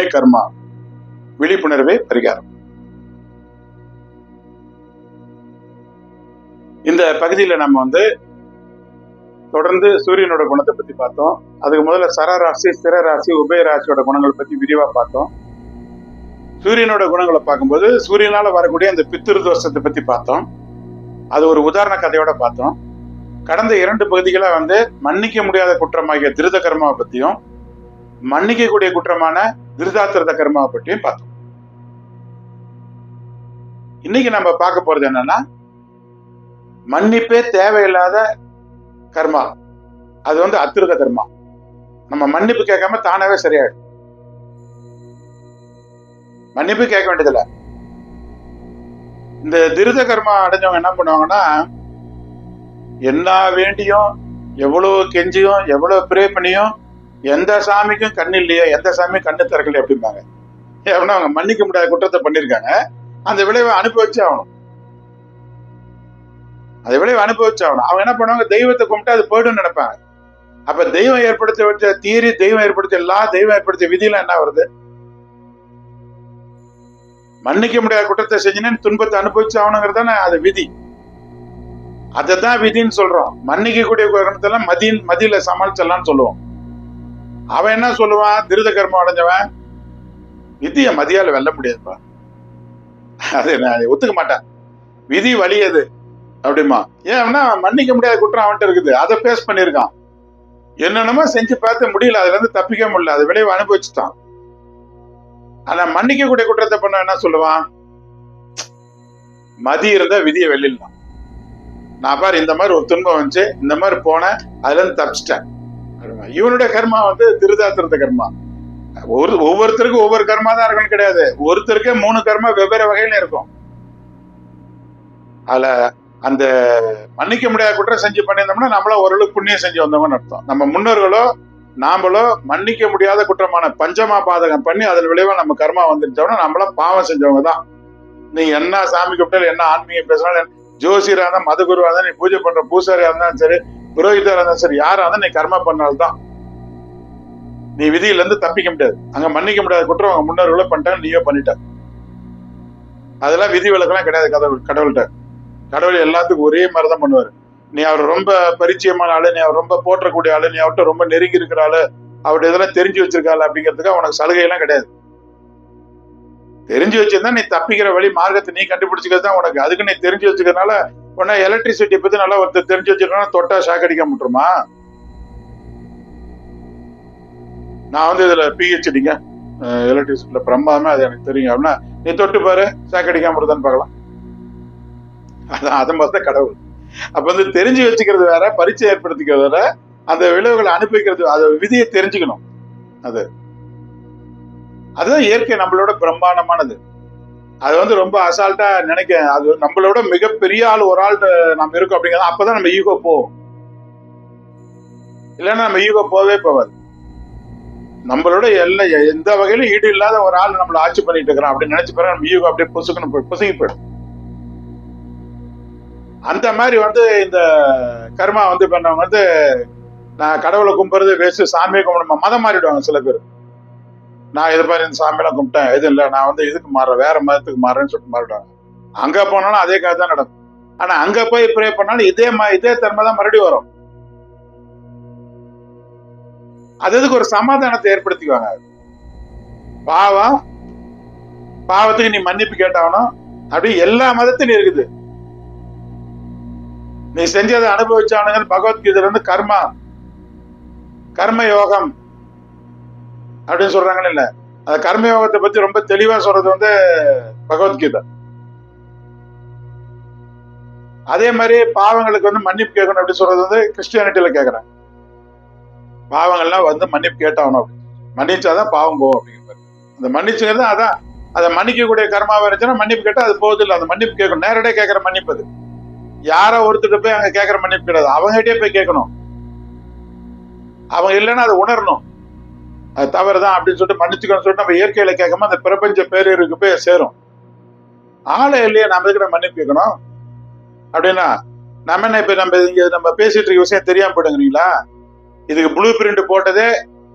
வணக்கம் கர்மா. விழிப்புணர்வே பரிகாரம். இந்த பகுதியில நம்ம வந்து தொடர்ந்து சூரியனோட குணத்தை பத்தி பார்த்தோம். அதுக்கு முதல்ல சரராசி ஸ்திரராசி உபயராசியோட குணங்களை பத்தி விரிவா பார்த்தோம். சூரியனோட குணங்களை பார்க்கும்போது சூரியனால வரக்கூடிய அந்த பித்திரு தோஷத்தை பத்தி பார்த்தோம். அது ஒரு உதாரண கதையோட பார்த்தோம். கடந்த இரண்டு பகுதிகளை வந்து மன்னிக்க முடியாத குற்றமாகிய திருத கர்மாவை பத்தியும் மன்னிக்கக்கூடிய குற்றமான திருதாத்திரத கர்மாவை பற்றியும் பார்த்தோம். இன்னைக்கு நம்ம பார்க்க போறது என்னன்னா மன்னிப்பே தேவையில்லாத கர்மா. அது வந்து அத்திருத கர்மா. நம்ம மன்னிப்பு கேட்காம தானாவே சரியாயிடும். மன்னிப்பு கேட்க வேண்டியதில்ல. இந்த திருத கர்மா அடைஞ்சவங்க என்ன பண்ணுவாங்கன்னா என்ன வேண்டியும் எவ்வளவு கெஞ்சியும் எவ்வளவு ப்ரே பண்ணியும் எந்த சாமிக்கும் கண்ணு இல்லையோ எந்த சாமியும் கண்ணு திறக்கலையே அப்படிம்பாங்க. ஏன்னா அவங்க மன்னிக்க முடியாத குற்றத்தை பண்ணியிருக்காங்க. அந்த விளைவை அனுபவிச்சு ஆகணும். அந்த விளைவை அனுபவிச்சு ஆகணும். அவங்க என்ன பண்ணுவாங்க? தெய்வத்தை கும்பிட்டு அது போய்டும் நினைப்பாங்க. அப்ப தெய்வம் ஏற்படுத்த வச்ச தீரி தெய்வம் ஏற்படுத்த எல்லா தெய்வம் ஏற்படுத்திய விதியெல்லாம் என்ன வருது? மன்னிக்க முடியாத குற்றத்தை செஞ்சுன்னு துன்பத்தை அனுபவிச்சு ஆகணுங்கிறது தானே அது விதி. அதை தான் விதின்னு சொல்றோம். மன்னிக்கக்கூடிய மதியின் மதியில சமாளிச்சிடலாம்னு சொல்லுவோம். அவன் என்ன சொல்லுவான்? திருத கர்மம் அடைஞ்சவன். விதிய மதியால வெல்ல முடியாதுப்பா. அது நான் ஒத்துக்க மாட்டேன். விதி வலியது அப்படிமா ஏன்னா மன்னிக்க முடியாத குற்றம் அவன்கிட்ட இருக்குது. அதை பேஸ் பண்ணியிருக்கான். என்னென்னமோ செஞ்சு பார்த்து முடியல. அதுல இருந்து தப்பிக்க முடியல. அது விளைவு அனுபவிச்சுட்டான். ஆனா மன்னிக்க கூடிய குற்றத்தை பண்ண என்ன சொல்லுவான்? மதி இருந்தா விதியை வெளியிடலாம் நான் பாரு இந்த மாதிரி ஒரு துன்பம் வந்துச்சு. இந்த மாதிரி போனேன். அதுல இருந்து தப்பிச்சிட்டேன். இவனுடைய கர்மா வந்து திருதாத்திரத்த கர்மா. ஒரு ஒவ்வொருத்தருக்கும் ஒவ்வொரு கர்மா தான் இருக்கணும் கிடையாது. ஒருத்தருக்கே மூணு கர்மா வெவ்வேறு வகையில இருக்கும். அதுல அந்த மன்னிக்க முடியாத குற்றம் செஞ்சு பண்ணியிருந்தோம்னா நம்மள ஓரளவுக்கு புண்ணியம் செஞ்சு வந்தோம்னு அர்த்தம். நம்ம முன்னோர்களோ நாமளோ மன்னிக்க முடியாத குற்றமான பஞ்சமா பாதகம் பண்ணி அதன் விளைவா நம்ம கர்மா வந்துருச்சோம்னா நம்மள பாவம் செஞ்சவங்க தான். நீ என்ன சாமி கும்பிட்டாலும் என்ன ஆன்மீகம் பேசினாலும் ஜோசியரா இருந்தா மதகுருவா இருந்தா நீ பூஜை பண்ற பூசாரியா இருந்தாலும் சரி புரோகிதரா இருந்தாலும் சரி யாரா நீ கர்மா பண்ணால்தான். நீ விதியில இருந்து தப்பிக்க முடியாது. அங்க மன்னிக்க முடியாத குற்றம் அவங்க முன்னோர்களை பண்ணிட்டாங்க நீயோ பண்ணிட்ட. அதெல்லாம் விதி விலக்கெல்லாம் கிடையாது கடவுள் கடவுள்கிட்ட. கடவுள் எல்லாத்துக்கும் ஒரே மாதிரி தான் பண்ணுவாரு. நீ அவர் ரொம்ப பரிச்சயமான ஆளு நீ அவர் ரொம்ப போற்றக்கூடிய ஆளு நீ அவர்கிட்ட ரொம்ப நெருங்கி இருக்கிற ஆளு அவர்கிட்ட இதெல்லாம் தெரிஞ்சு வச்சிருக்காள் அப்படிங்கிறதுக்கு உனக்கு சலுகையெல்லாம் கிடையாது. தெரிஞ்சு வச்சிருந்தா நீ தப்பிக்கிற வழி மார்க்கத்தை நீ கண்டுபிடிச்சிக்கிறது தான் உனக்கு. அதுக்கு நீ தெரிஞ்சு வச்சுக்கிறதுனால உடனே எலக்ட்ரிசிட்டி பத்தி நல்லா ஒருத்தர் தெரிஞ்சு வச்சிருக்கா தொட்டா ஷாக் அடிக்க முட்டுருமா நான் வந்து இதுல பிஹெச்டிங்க எலக்ட்ரிசிட்டியில பிரம்மாதமே அது எனக்கு தெரியும். அப்படின்னா நீ தொட்டு பாரு ஷாக் அடிக்காம இருந்தான்னு பார்க்கலாம். அதான் அதை மாதிரி தான் கடவுள். அப்ப வந்து தெரிஞ்சு வச்சுக்கிறது வேற பரிச்சை ஏற்படுத்திக்கிறது வேற அந்த விளைவுகளை அனுப்பிக்கிறது அது விதியை தெரிஞ்சுக்கணும். அது. அதுதான் இயற்கை நம்மளோட பிரம்மாண்டமானது. அது வந்து ரொம்ப அசால்ட்டா நினைக்க அது நம்மளோட மிகப்பெரிய ஆள் ஒரு ஆள் நம்ம இருக்கோம் அப்படிங்கிறது அப்பதான் நம்ம ஈகோ போவோம் இல்லைன்னா நம்ம ஈகோ போவே போவாது. நம்மளோட எல்லா எந்த வகையிலும் ஈடு இல்லாத ஒரு ஆள் நம்மள ஆட்சி பண்ணிட்டு இருக்கிறான். அப்படின்னு நினைச்சு பிறகு நம்ம ஈகோ அப்படியே புசுக்குன்னு போய் புசுங்கி போயிடும். அந்த மாதிரி வந்து இந்த கர்மா வந்து பண்ணவங்க வந்து நான் கடவுளை கும்புறது வேஸ்ட் சாமியை கும்பிடுமா மதம் மாறிடுவாங்க சில பேர். நான் இது மாதிரி இந்த சாமியெல்லாம் கும்பிட்டேன். எதுவும் இல்லை நான் வந்து இதுக்கு மாறுறேன் வேற மதத்துக்கு மாறுறேன்னு சொல்லிட்டு மாறிடுவாங்க அங்கே போனாலும் அதே கதை தான் நடக்கும். ஆனால் அங்கே போய் ப்ரே பண்ணாலும் இதே இதே தன்மை தான் மறுபடியும் வரும். அது எதுக்கு ஒரு சமாதானத்தை ஏற்படுத்திக்குவாங்க? பாவம். பாவத்துக்கு நீ மன்னிப்பு கேட்டாவணும் அப்படி எல்லா மதத்திலும் இருக்குது. நீ செஞ்சதை அனுபவிச்சானுங்க பகவத்கீதையில இருந்து கர்மா. கர்ம யோகம் அப்படின்னு சொல்றாங்கன்னு இல்ல. அந்த கர்ம யோகத்தை பத்தி ரொம்ப தெளிவா சொல்றது வந்து பகவத்கீதை. அதே மாதிரி பாவங்களுக்கு வந்து மன்னிப்பு கேட்கணும் அப்படி சொல்றது வந்து கிறிஸ்டியானிட்டியில கேக்குறாங்க. பாவங்கள்லாம் வந்து மன்னிப்பு கேட்டாகணும் அப்படின்னு. மன்னிச்சாதான் பாவம் போகும் அப்படிங்கிற அந்த மன்னிச்சுங்கிறது அதான். அதை மன்னிக்கக்கூடிய கர்மாவை இருந்துச்சுன்னா மன்னிப்பு கேட்டால் அது போகுது இல்லை. அந்த மன்னிப்பு கேட்கணும். நேரடியாக கேட்கற மன்னிப்பு அது. யாரோ ஒருத்தர்கிட்ட போய் அங்க கேட்கற மன்னிப்பு கிடையாது. அவங்ககிட்டயே போய் கேட்கணும். அவங்க இல்லைன்னா அதை உணரணும். அது தவறுதான் அப்படின்னு சொல்லிட்டு மன்னிச்சுக்கணும்னு சொல்லிட்டு நம்ம இயற்கையில கேட்காம அந்த பிரபஞ்ச பேரருக்கு போய் சேரும். ஆளே இல்லையே நம்ம எதுக்கு மன்னிப்பு கேட்கணும்? அப்படின்னா நம்ம என்ன இப்ப நம்ம இங்க நம்ம பேசிட்டு இருக்க விஷயம் தெரியாம போயிடுங்கிறீங்களா? இதுக்கு ப்ளூ பிரிண்ட் போட்டதே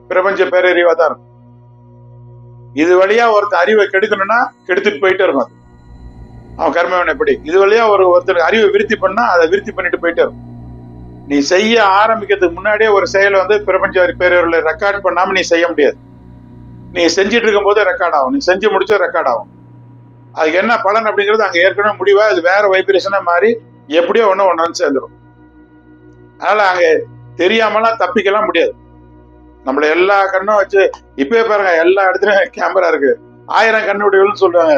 பிரபஞ்ச பேரறிவா தான் இருக்கும். இது வழியா ஒருத்தர் அறிவை கெடுக்கணும்னா கெடுத்துட்டு போயிட்டே இருக்கும் அவன் கர்மவன் எப்படி? இது வழியா ஒரு ஒருத்தர் அறிவை விருத்தி பண்ணா அதை விருத்தி பண்ணிட்டு போயிட்டே இருக்கும். நீ செய்ய ஆரம்பிக்கிறதுக்கு முன்னாடியே ஒரு செயலை வந்து பிரபஞ்ச பேரறிவுல ரெக்கார்ட் பண்ணாம நீ செய்ய முடியாது. நீ செஞ்சிட்டு இருக்கும் போது ரெக்கார்ட் ஆகும். நீ செஞ்சு முடிச்சா ரெக்கார்ட் ஆகும். அதுக்கு என்ன பலன் அப்படிங்கிறது அங்கே ஏற்கனவே முடிவா அது வேற வைப்ரேஷனா மாறி எப்படியோ ஒன்று ஒன்று வந்து சேர்ந்துடும் அதனால அங்கே தெரியாமலாம் தப்பிக்கலாம் முடியாது. நம்மள எல்லா கண்ணும் வச்சு இப்பயே பாருங்க எல்லா இடத்துலயும் கேமரா இருக்கு. ஆயிரம் கண்ணுடையவள்னு சொல்லுவாங்க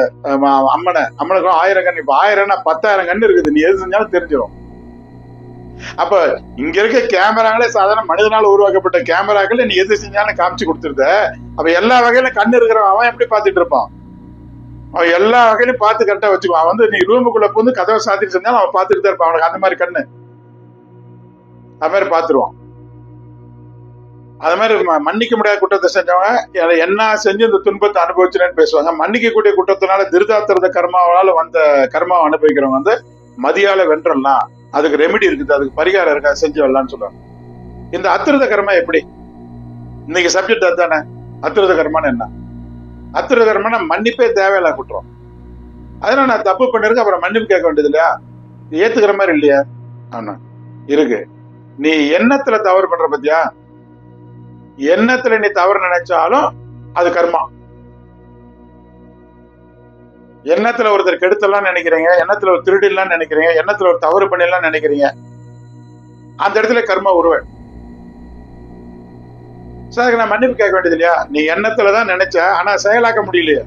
அம்மனை. அம்மனுக்கும் ஆயிரம் கண் இப்போ ஆயிரம்னா பத்தாயிரம் கண்ணு இருக்குது. நீ எது செஞ்சாலும் தெரிஞ்சிடும் அப்ப இங்க இருக்க கேமராங்களே சாதாரண மனிதனால உருவாக்கப்பட்ட கேமராக்கள் நீ எது செஞ்சாலும் காமிச்சு கொடுத்துருத. அப்ப எல்லா வகையிலும் கண்ணு இருக்கிறவன் அவன் எப்படி பார்த்துட்டு இருப்பான்? அவன் எல்லா வகையிலும் பார்த்து கரெக்டா வச்சுக்குவான். அவன் வந்து நீ ரூமுக்குள்ள போந்து கதவை சாத்திட்டு இருந்தாலும் அவன் பார்த்துட்டு தான் இருப்பான். அவனுக்கு அந்த மாதிரி கண்ணு. அது மாதிரி பார்த்துருவான். அது மாதிரி மன்னிக்க முடியாத குற்றத்தை செஞ்சவங்க என்ன செஞ்சு இந்த துன்பத்தை அனுபவிச்சுன்னு பேசுவாங்க. மன்னிக்கக்கூடிய குற்றத்தினால திருதாத்திரத கர்மாவால வந்த கர்மாவை அனுபவிக்கிறவங்க வந்து மதியால வென்றலாம். அதுக்கு ரெமெடி இருக்குது அதுக்கு பரிகாரம் இருக்கா செஞ்சு வரலாம்னு சொல்றாங்க. இந்த அத்திரத கர்மா எப்படி? இன்னைக்கு சப்ஜெக்ட் அதுதானே? அத்திரத கர்மான்னு என்ன? அத்திரத கர்மனா மன்னிப்பே தேவையில்லா குற்றம். அதனால நான் தப்பு பண்ணிருக்கேன் அப்புறம் மன்னிப்பு கேட்க வேண்டியது இல்லையா? ஏத்துக்கிற மாதிரி இல்லையா? ஆனா இருக்கு. நீ எண்ணத்துல தவறு பண்ற பத்தியா? எண்ணத்துல நீ தவறு நினைச்சாலும் அது கர்மா. எண்ணத்துல ஒருத்தர் கெடுத்தலாம் நினைக்கிறீங்க? எண்ணத்துல ஒரு திருடிடலாம் நினைக்கிறீங்க? எண்ணத்துல ஒரு தவறு பண்ணிடலாம் நினைக்கிறீங்க? அந்த இடத்துல கர்மா உருவன் சார் நான் மன்னிப்பு கேட்க வேண்டியது இல்லையா? நீ எண்ணத்துலதான் நினைச்ச ஆனா செயலாக்க முடியலையே.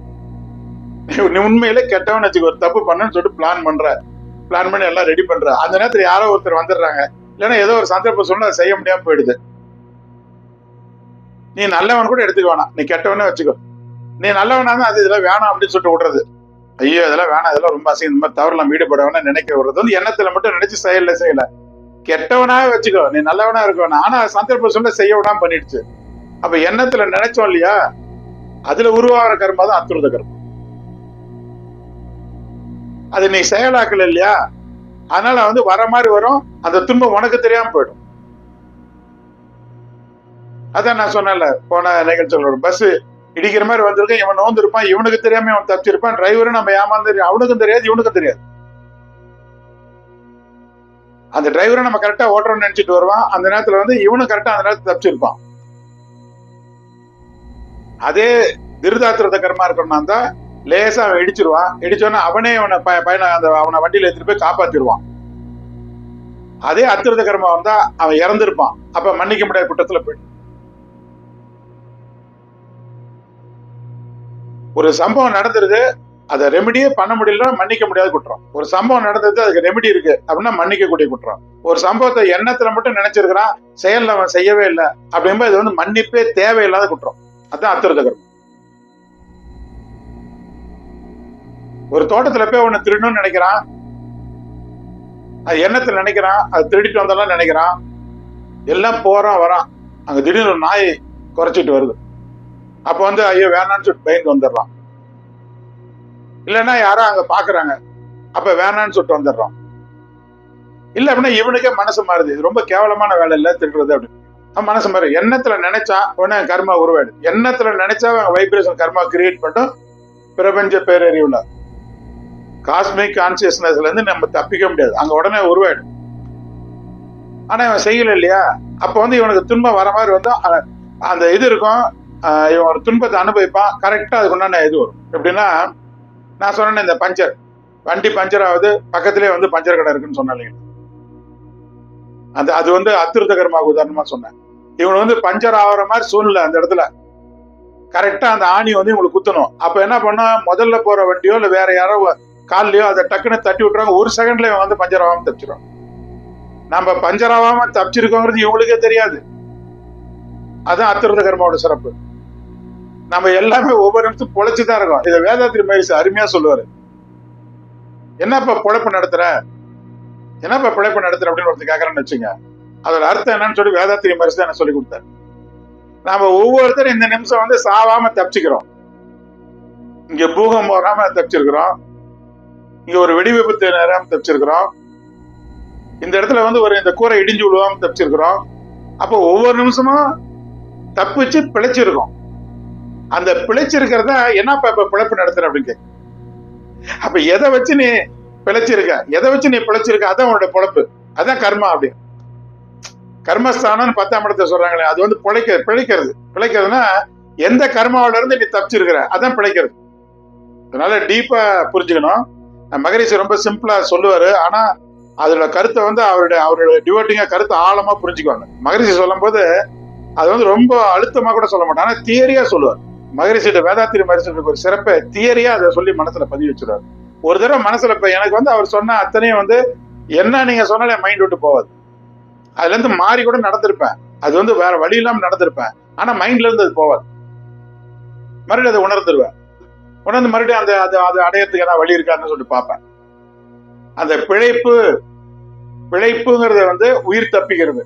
நீ உண்மையில கெட்டவன் வச்சுக்க ஒரு தப்பு பண்ணணும்னு சொல்லிட்டு பிளான் பண்ற. பிளான் பண்ணி எல்லாம் ரெடி பண்ற. அந்த நேரத்துல யாரோ ஒருத்தர் வந்துடுறாங்க. இல்லைன்னா ஏதோ ஒரு சந்தர்ப்பம் சொன்னா அதை செய்ய முடியாம போயிடுது. நீ நல்லவன் கூட எடுத்துக்க வேணாம். நீ கெட்டவனே வச்சுக்கோ. நீ நல்லவனா தான் அது இதெல்லாம் வேணாம் அப்படின்னு சொல்லிட்டு விடுறது. ஐயோ இதெல்லாம் வேணாம் இதெல்லாம் ரொம்ப அசிங்க இந்த மாதிரி தவறுலாம் ஈடுபட வேணாம் நினைக்க விடுறது வந்து எண்ணத்துல மட்டும் நினைச்சு செயல்ல செய்யல. கெட்டவனாவே வச்சுக்கோ நீ நல்லவனா இருக்கணும் ஆனா சந்தர்ப்ப சொல்ல செய்ய விடாம பண்ணிடுச்சு. அப்ப எண்ணத்துல நினைச்சோம் இல்லையா? அதுல உருவாகிற கர்மா தான் அத்துருத கர்மம் அது நீ செயலாக்கல இல்லையா? அதனால வந்து வர மாதிரி வரும் அந்த துன்பம் உனக்கு தெரியாம போயிடும். அதான் நான் சொன்னேன்ல போன நிகழ்ச்சிகளோட பஸ் இடிக்கிற மாதிரி வந்திருக்கேன் இவன் நோந்திருப்பான் இவனுக்கு தெரியாம அவன் தப்பிச்சிருப்பான். டிரைவரும் நம்ம ஏமாந்து அவனுக்கும் தெரியாது இவனுக்கும் தெரியாது. அந்த டிரைவரை நம்ம கரெக்டா ஓட்டுறோம்னு நினைச்சிட்டு வருவான். அந்த நேரத்துல வந்து இவனும் கரெக்டா அந்த நேரத்துல தப்பிச்சிருப்பான். அதே திருதாத்திரத கர்மா இருக்கணும்னா தான் லேசா அவன் இடிச்சிருவான். இடிச்சோன்னா அவனே அவனை ப- பையனை அந்த அவனை வண்டியில எடுத்துட்டு போய் காப்பாத்திடுவான் அதே அத்திரத கர்மா வந்தா அவன் இறந்திருப்பான். அப்ப மன்னிக்க முடியாத குற்றத்துல போயிடும் ஒரு சம்பவம் நடந்துருது அதை ரெமெடியே பண்ண முடியலன்னா மன்னிக்க முடியாத குற்றம். ஒரு சம்பவம் நடந்தது அதுக்கு ரெமெடி இருக்கு அப்படின்னா மன்னிக்கக்கூடிய குற்றம். ஒரு சம்பவத்தை எண்ணத்துல மட்டும் நினைச்சிருக்கிறான் செயல் அவன் செய்யவே இல்லை அப்படிங்கும்போது இது வந்து மன்னிப்பே தேவையில்லாத குற்றம். அதுதான் அத்திரத கர்மம் ஒரு தோட்டத்துல போய் ஒண்ணு திருடணும்னு நினைக்கிறான். அது எண்ணத்துல நினைக்கிறான் அது திருடிட்டு வந்தாலும் நினைக்கிறான். எல்லாம் போறான் வரான். அங்க திடீர்னு ஒரு நாய் குறைச்சிட்டு வருது. அப்ப வந்து ஐயோ வேணாம்னு சொல்லிட்டு பயந்து வந்துடுறான். இல்லைன்னா யாரோ அங்க பாக்குறாங்க. அப்ப வேணான்னு சொல்லிட்டு வந்துடுறான். இல்ல அப்படின்னா இவனுக்கே மனசு மாறுது. இது ரொம்ப கேவலமான வேலை இல்ல திருடுறது அப்படின்னு. அவன் மனசு மாறு. எண்ணத்துல நினைச்சா உடனே கர்மா உருவாயிடும் எண்ணத்துல நினைச்சா வைப்ரேஷன் கர்மா கிரியேட் பண்ணும் பிரபஞ்ச பேரறிவுல. காஸ்மிக் கான்சியஸ்னஸ்ல இருந்து நம்ம தப்பிக்க முடியாது. அங்க உடனே உருவாயிடும் ஆனா இவன் செய்யல இல்லையா? அப்ப வந்து இவனுக்கு துன்பம் வர மாதிரி வந்து அந்த இது இருக்கும். இவன் ஒரு துன்பத்தை அனுபவிப்பான். கரெக்டாக அதுக்குண்டான இது வரும். எப்படின்னா நான் சொன்னேன் இந்த பஞ்சர். வண்டி பஞ்சர் ஆகுது பக்கத்திலே வந்து பஞ்சர் கடை இருக்குன்னு சொன்னேன் அந்த அது வந்து அத்திருத்தகரமாக உதாரணமா சொன்னேன். இவன் வந்து பஞ்சர் ஆகிற மாதிரி சூழ்நிலை அந்த இடத்துல. கரெக்டா அந்த ஆணி வந்து இவங்களுக்கு குத்தணும். அப்ப என்ன பண்ணா முதல்ல போற வண்டியோ இல்ல வேற யாரோ கால்லயோ அதை டக்குன்னு தட்டி விட்டுறாங்க ஒரு செகண்ட்ல இவன் வந்து பஞ்சர் ஆகாம தப்பிச்சிடும் நம்ம பஞ்சர் ஆகாம தப்பிச்சிருக்கோங்கிறது இவங்களுக்கே தெரியாது. அதான் அத்திருத்த கர்மாவோட சிறப்பு. நம்ம எல்லாமே ஒவ்வொரு நிமிஷம் பொழைச்சுதான் இருக்கோம். இதை வேதாத்திரி மகிழ்ச்சி அருமையா சொல்லுவாரு. என்னப்பா பொழைப்பு நடத்துற? என்னப்பா பிழைப்பு நடத்துற அப்படின்னு ஒருத்தர் கேட்கறேன்னு வச்சுங்க. அதோட அர்த்தம் என்னன்னு சொல்லி வேதாத்திரி மகிழ்ச்சி தான் என்ன சொல்லி கொடுத்தாரு. நாம ஒவ்வொருத்தரும் இந்த நிமிஷம் வந்து சாவாம தப்பிச்சுக்கிறோம். இங்க பூகம் வராம தப்பிச்சிருக்கிறோம். இங்க ஒரு வெடி விபத்து நேரம் தப்பிச்சிருக்கிறோம். இந்த இடத்துல வந்து ஒரு இந்த கூரை இடிஞ்சு விழுவாம தப்பிச்சிருக்கிறோம். அப்போ ஒவ்வொரு நிமிஷமும் தப்பிச்சு பிழைச்சிருக்கோம். அந்த பிழைச்சிருக்கிறத என்னப்பா இப்ப பிழைப்பு நடத்துற அப்படின்னு கேட்க. அப்ப எதை வச்சு நீ பிழைச்சிருக்க? எதை வச்சு நீ பிழைச்சிருக்க? அதான் உன்னோட பிழைப்பு. அதான் கர்மா அப்படி கர்மஸ்தானம்னு பத்தாம் இடத்துல சொல்றாங்களே அது வந்து பிழைக்க பிழைக்கிறது. பிழைக்கிறதுனா எந்த கர்மாவில இருந்து நீ தப்பிச்சிருக்கிற? அதான் பிழைக்கிறது. அதனால டீப்பா புரிஞ்சுக்கணும். மகரிஷி ரொம்ப சிம்பிளா சொல்லுவாரு. ஆனா அதோட கருத்தை வந்து அவருடைய அவருடைய டிவோட்டிங்க கருத்தை ஆழமா புரிஞ்சுக்குவாங்க. மகரிஷி சொல்லும்போது அது வந்து ரொம்ப அழுத்தமா கூட சொல்ல மாட்டாங்க ஆனா தியரியா சொல்லுவார். மகரிஷியோட வேதாத்திரி மகரிஷிக்கு ஒரு சிறப்பை தியரியா அதை சொல்லி மனசுல பதிவு வச்சிருவாரு ஒரு தடவை மனசுல இப்ப எனக்கு வந்து அவர் சொன்ன அத்தனையும் வந்து என்ன நீங்க சொன்னாலே மைண்ட் விட்டு போவாது அதுல இருந்து மாறி கூட நடந்திருப்பேன். அது வந்து வேற வழி இல்லாம நடந்திருப்பேன். ஆனா மைண்ட்ல இருந்து அது போவாது மறுபடியும் அதை உணர்ந்துருவேன். உணர்ந்து மறுபடியும் அந்த அது அது அடையறதுக்கு ஏதாவது வழி இருக்காருன்னு சொல்லிட்டு பார்ப்பேன். அந்த பிழைப்பு பிழைப்புங்கிறது வந்து உயிர் தப்பிக்கிறது.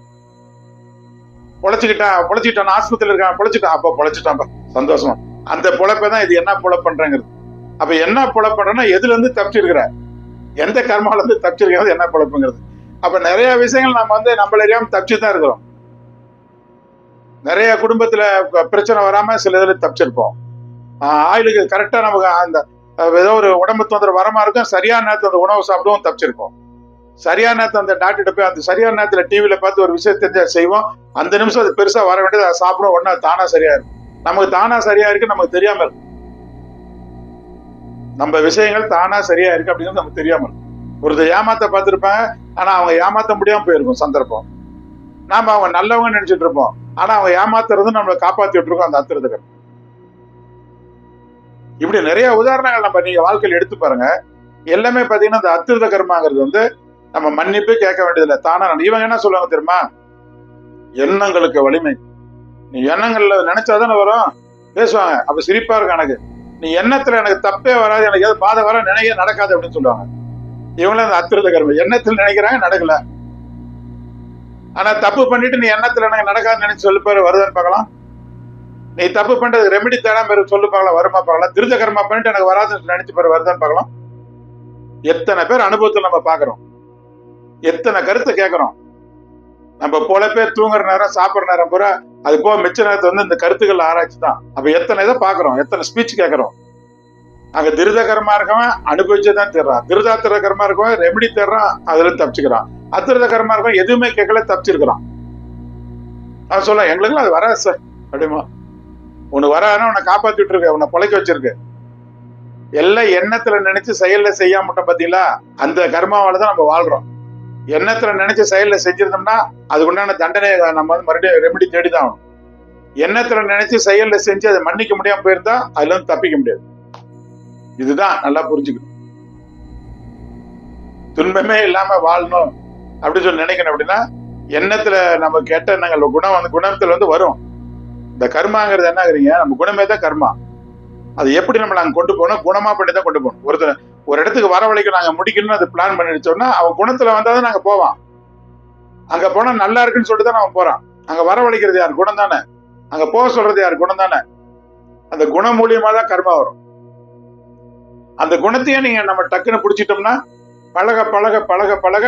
பொழைச்சிக்கிட்டான் பொழைச்சிக்கிட்டான் ஆஸ்பத்திரியில் இருக்கான் பொழைச்சிட்டான். அப்ப பொழைச்சிட்டான் சந்தோஷமா. அந்த பொழைப்பை தான் இது என்ன பொழைப்பண்றங்கிறது அப்ப என்ன பொழைப்பண்றன்னா எதுல இருந்து தப்பிச்சிருக்கிற எந்த கர்மால இருந்து தப்பிச்சிருக்கிறது என்ன பொழைப்புங்கிறது. அப்ப நிறைய விஷயங்கள் நம்ம வந்து நம்மள அறியாம தப்பிச்சு தான் இருக்கிறோம். நிறைய குடும்பத்துல பிரச்சனை வராம சில இதுல தப்பிச்சிருப்போம். ஆஹ் ஆயிலுக்கு கரெக்டா நமக்கு அந்த ஏதோ ஒரு உடம்பு தொந்தரவு வரமா இருக்கும் சரியான நேரத்துல அந்த உணவு சாப்பிடுவோம் தப்பிச்சிருப்போம். சரியான நேரத்தில் அந்த டாக்டர்கிட்ட போய் அந்த சரியான நேரத்தில் டிவியில் பார்த்து ஒரு விஷயம் தெரிஞ்சா செய்வோம். அந்த நிமிஷம் அது பெருசாக வர வேண்டியது அதை சாப்பிடும் உடனே தானா சரியா இருக்கும். நமக்கு தானா சரியா இருக்கு நமக்கு தெரியாம இருக்கு நம்ம விஷயங்கள் தானாக சரியா இருக்கு அப்படிங்கிறது நமக்கு தெரியாம இருக்கு ஒருத்தர் ஏமாத்த பார்த்திருப்பேன் ஆனா அவங்க ஏமாத்த முடியாமல் போயிருக்கும் சந்தர்ப்பம். நாம் அவங்க நல்லவங்க நினச்சிட்டு இருப்போம். ஆனால் அவங்க ஏமாத்துறது நம்மளை காப்பாத்தி விட்டுருக்கோம் அந்த அத்திரத்துக்கு இப்படி நிறைய உதாரணங்கள் நம்ம நீங்க வாழ்க்கையில் எடுத்து பாருங்க. எல்லாமே பாத்தீங்கன்னா இந்த அத்திருத கர்மாங்கிறது வந்து நம்ம மன்னிப்பு கேட்க வேண்டியதில்லை. தானா இவங்க என்ன சொல்லுவாங்க தெரியுமா? எண்ணங்களுக்கு வலிமை. நீ எண்ணங்கள்ல நினைச்சாதானே வரும்? பேசுவாங்க. அப்ப சிரிப்பா இருக்கு எனக்கு. நீ எண்ணத்துல எனக்கு தப்பே வராது எனக்கு எது பாதை வர நினைக்க நடக்காது அப்படின்னு சொல்லுவாங்க. இவங்களும் அந்த அத்திருத கருமை. எண்ணத்தில் நினைக்கிறாங்க நடக்கல. ஆனா தப்பு பண்ணிட்டு நீ எண்ணத்துல எனக்கு நடக்காதுன்னு நினைச்சு சொல்லு பாரு வருதுன்னு பார்க்கலாம். நீ தப்பு பண்றது ரெமெடி தேடாம சொல்லு பார்க்கலாம் வருமா பார்க்கலாம். திருத கர்மா பண்ணிட்டு எனக்கு வராதுன்னு நினைச்சு பாரு வருதான்னு பார்க்கலாம். எத்தனை பேர் அனுபவத்தில் நம்ம பார்க்குறோம். எத்தனை கருத்தை கேட்கிறோம் நம்ம போல பேர் தூங்குற நேரம் சாப்பிடுற நேரம் பூரா அது போக மிச்ச நேரத்தை வந்து இந்த கருத்துக்கள் ஆராய்ச்சி தான். அப்ப எத்தனை இதை பாக்குறோம் எத்தனை ஸ்பீச் கேட்கிறோம் அங்க திருதகரமா இருக்கவன் அனுபவிச்சுதான் தேடுறான். திருதாத்திரகரமா இருக்கவன் ரெமெடி தேடுறான் அதுல தப்பிச்சுக்கிறான். அத்திரதகரமா இருக்கவன் எதுவுமே கேட்கல தப்பிச்சிருக்கிறான். அவன் சொல்ல எங்களுக்குலாம் அது வராது சார் அப்படிமா? உன்னை வரானா உன்னை காப்பாத்திட்டு இருக்க உன்னை பொழைக்க வச்சிருக்கு. எல்லாம் எண்ணத்துல நினைச்சு செயல்ல செய்யாம மட்டும் பாத்தீங்களா? அந்த கர்மாவால தான் நம்ம வாழ்றோம். எண்ணத்துல நினைச்சு செயல்ல செஞ்சிருந்தோம்னா அதுக்கு உண்டான தண்டனையை நம்ம வந்து மறுபடியும் ரெமெடி தேடிதான் ஆகணும். எண்ணத்துல நினைச்சு செயல்ல செஞ்சு அதை மன்னிக்க முடியாம போயிருந்தா அதுல இருந்து தப்பிக்க முடியாது. இதுதான் நல்லா புரிஞ்சுக்கணும். துன்பமே இல்லாம வாழணும் அப்படின்னு சொல்லி நினைக்கணும் அப்படின்னா எண்ணத்துல நம்ம கெட்ட எண்ணங்கள் குணம் வந்து குணத்துல வந்து வரும். இந்த கர்மாங்கிறது என்னங்கிறீங்க நம்ம குணமே தான் கர்மா. அது எப்படி நம்ம நாங்க கொண்டு போனோம் குணமா பண்ணி தான் கொண்டு போகணும். ஒருத்தர் ஒரு இடத்துக்கு வரவழைக்க நாங்க முடிக்கணும்னு அது பிளான் பண்ணி வச்சோம்னா அவன் குணத்துல வந்தாதான் நாங்க போவான் அங்க போனா நல்லா இருக்குன்னு சொல்லிட்டு தான் அவன் போறான். அங்க வரவழைக்கிறது யார்? குணம் தானே அங்க போக சொல்றது யார்? குணம் தானே அந்த குணம் மூலியமா தான் கர்மா வரும். அந்த குணத்தையே நீங்க நம்ம டக்குன்னு பிடிச்சிட்டோம்னா பழக பழக பழக பழக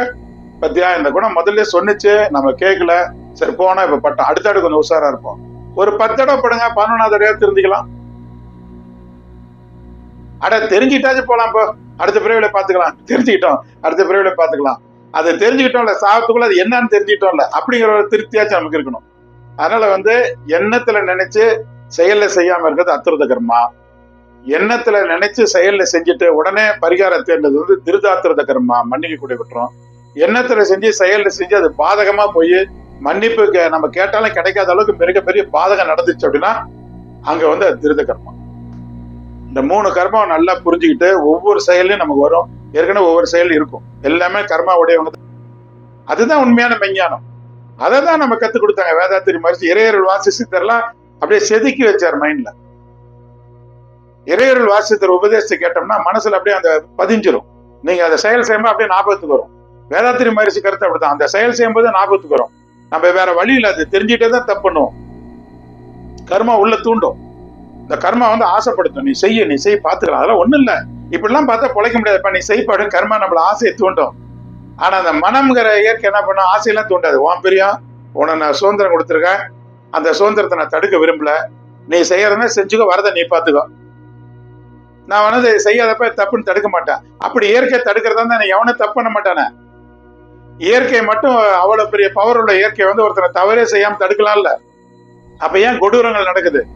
பத்தியா இந்த குணம் முதல்ல சொன்னுச்சு நம்ம கேட்கல சரி போனா இப்ப பட்டம் அடுத்த கொஞ்சம் உஷாரா இருப்போம். ஒரு பத்து தடவை படுங்க பதினொன்னாவது தடவை திருந்திக்கலாம். அட தெரிஞ்சுக்கிட்டாச்சும் போலாம் போ. அடுத்த பிறவில பாத்துக்கலாம் தெரிஞ்சுக்கிட்டோம். அடுத்த பிறவில பாத்துக்கலாம் அதை தெரிஞ்சுக்கிட்டோம்ல சாப்பிட்டுக்குள்ள அது என்னன்னு தெரிஞ்சுக்கிட்டோம்ல அப்படிங்கிற ஒரு திருப்தியாச்சும் நமக்கு இருக்கணும். அதனால வந்து எண்ணத்துல நினைச்சு செயல்ல செய்யாம இருக்கிறது அத்திருத கர்மா. எண்ணத்துல நினைச்சு செயல்ல செஞ்சுட்டு உடனே பரிகாரம் தேர்ந்தது வந்து திருதாத்திரத கர்மா மன்னிக்கக்கூடிய குற்றம். எண்ணத்துல செஞ்சு செயல்ல செஞ்சு அது பாதகமா போய் மன்னிப்பு கே- நம்ம கேட்டாலும் கிடைக்காத அளவுக்கு மிகப்பெரிய பாதகம் நடந்துச்சு அப்படின்னா அங்க வந்து அது திருத கர்மா. இந்த மூணு கர்மாவை நல்லா புரிஞ்சுக்கிட்டு ஒவ்வொரு செயலையும் நமக்கு வரும். ஏற்கனவே ஒவ்வொரு செயல் இருக்கும். எல்லாமே கர்மா உடையவங்க அதுதான் உண்மையான மெஞ்ஞானம் அதை தான் நம்ம கத்து கொடுத்தாங்க. வேதாத்திரி மரிச்சு இறையருள் வாசி சித்தர்லாம் அப்படியே செதுக்கி வச்சார் மைண்ட்ல இறையருள் வாசித்தர் உபதேசத்தை கேட்டோம்னா மனசுல அப்படியே அந்த பதிஞ்சிரும். நீங்க அந்த செயல் செய்யும்போது அப்படியே ஞாபகத்துக்கு வரும். வேதாத்திரி மரிசி கருத்து அப்படிதான் அந்த செயல் செய்யும்போது ஞாபகத்துக்கு வரும். நம்ம வேற வழி அது தெரிஞ்சுட்டே தான் தப்பு பண்ணுவோம். கர்மா உள்ள தூண்டும். இந்த கர்மா வந்து ஆசைப்படுத்தும். நீ செய்ய நீ செய்ய பாத்துக்கலாம். அதெல்லாம் ஒண்ணும் இல்ல. இப்படிலாம் பார்த்தா பொழைக்க முடியாதுப்பா நீ செய்ப்பாடு கர்மா நம்மள ஆசையை தூண்டும். ஆனா அந்த மனம்ங்கிற இயற்கை என்ன பண்ணும்? ஆசையெல்லாம் தூண்டாது. உன் பிரியம் உன நான் சுதந்திரம் கொடுத்துருக்கேன். அந்த சுதந்திரத்தை நான் தடுக்க விரும்பல. நீ செய்யறதுனா செஞ்சுக்கோ வரதை நீ பாத்துக்கோ. நான் வந்து செய்யாதப்ப தப்புன்னு தடுக்க மாட்டேன். அப்படி இயற்கை தடுக்கிறதா இருந்தா எவனும் தப்பு பண்ண மாட்டானே. இயற்கை மட்டும் அவ்வளவு பெரிய பவர் உள்ள இயற்கை வந்து ஒருத்தனை தவறே செய்யாம தடுக்கலாம்ல. அப்ப ஏன் கொடூரங்கள் நடக்குது?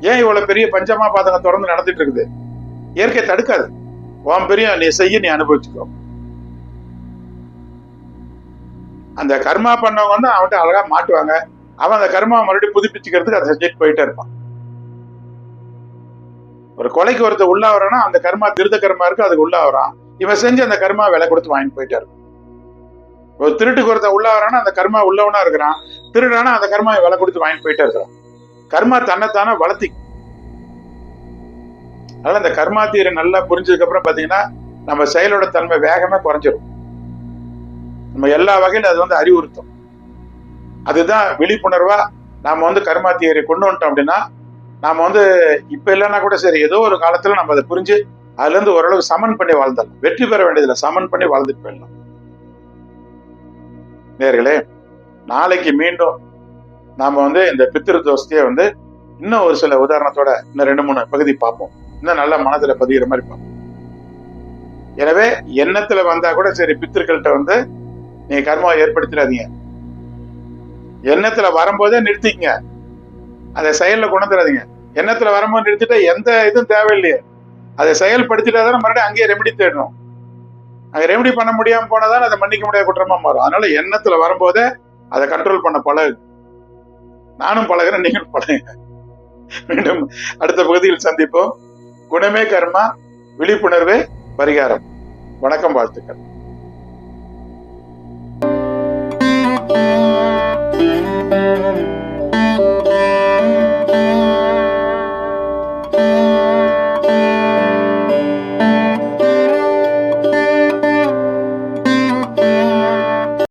ஏன் இவ்வளவு பெரிய பஞ்சமா பாதகம் தொடர்ந்து நடந்துட்டு இருக்குது? இயற்கை தடுக்காது. உன் பெரிய நீ செய்ய நீ அனுபவிச்சுக்கோ. அந்த கர்மா பண்ணவங்க வந்து அவன்கிட்ட அழகா மாட்டுவாங்க. அவன் அந்த கர்மாவை மறுபடியும் புதுப்பிச்சுக்கிறதுக்கு அதை செஞ்சுட்டு போயிட்டே இருப்பான். ஒரு கொலைக்கு ஒருத்தர் உள்ள வரானா அந்த கர்மா திருத கர்மா இருக்கு அதுக்கு உள்ள வரான். இவன் செஞ்சு அந்த கர்மா விலை கொடுத்து வாங்கிட்டு போயிட்டே ஒரு திருட்டுக்கு ஒருத்த உள்ள வரானா அந்த கர்மா உள்ளவனா இருக்கிறான். திருடானா அந்த கர்மாவை விலை கொடுத்து வாங்கிட்டு போயிட்டே இருக்கிறான். கர்மா தன்னைத்தானே வளர்த்தி. அதனால இந்த கர்மா தீரை நல்லா புரிஞ்சதுக்கு அப்புறம் பாத்தீங்கன்னா நம்ம செயலோட தன்மை வேகமே குறைஞ்சிரும். நம்ம எல்லா வகையிலும் அது வந்து அறிவுறுத்தும். அதுதான் விழிப்புணர்வா நாம வந்து கர்மா தியரி கொண்டு வந்துட்டோம் அப்படின்னா நாம வந்து இப்ப இல்லைன்னா கூட சரி ஏதோ ஒரு காலத்துல நம்ம அதை புரிஞ்சு அதுல இருந்து ஓரளவு சமன் பண்ணி வாழ்ந்தலாம் வெற்றி பெற வேண்டியதில்லை சமன் பண்ணி வாழ்ந்துட்டு போயிடலாம். நேர்களே நாளைக்கு மீண்டும் நாம வந்து இந்த பித்திரு தோஷத்தையே வந்து இன்னும் ஒரு சில உதாரணத்தோட இன்னும் ரெண்டு மூணு பகுதி பார்ப்போம். இன்னும் நல்லா மனதில் பதிகிற மாதிரி பார்ப்போம். எனவே எண்ணத்துல வந்தா கூட சரி பித்திருக்கள்கிட்ட வந்து நீங்க கர்மாவை ஏற்படுத்திடாதீங்க. எண்ணத்துல வரும்போதே நிறுத்திக்கங்க. அதை செயல்ல கொண்டுறாதீங்க எண்ணத்துல வரும்போது நிறுத்திட்டா எந்த இதுவும் தேவையில்லையே. அதை செயல்படுத்திட்டா தானே மறுபடியும் அங்கேயே ரெமெடி தேடணும். அங்க ரெமெடி பண்ண முடியாம போனதால் அதை மன்னிக்க முடியாத குற்றமா மாறும். அதனால எண்ணத்துல வரும்போதே அதை கண்ட்ரோல் பண்ண பழகு. நானும் பழகிறேன் நீங்களும் பழகுங்க. மீண்டும் அடுத்த பகுதியில் சந்திப்போம். குணமே கர்மா விழிப்புணர்வே பரிகாரம். வணக்கம் வாழ்த்துக்கள்.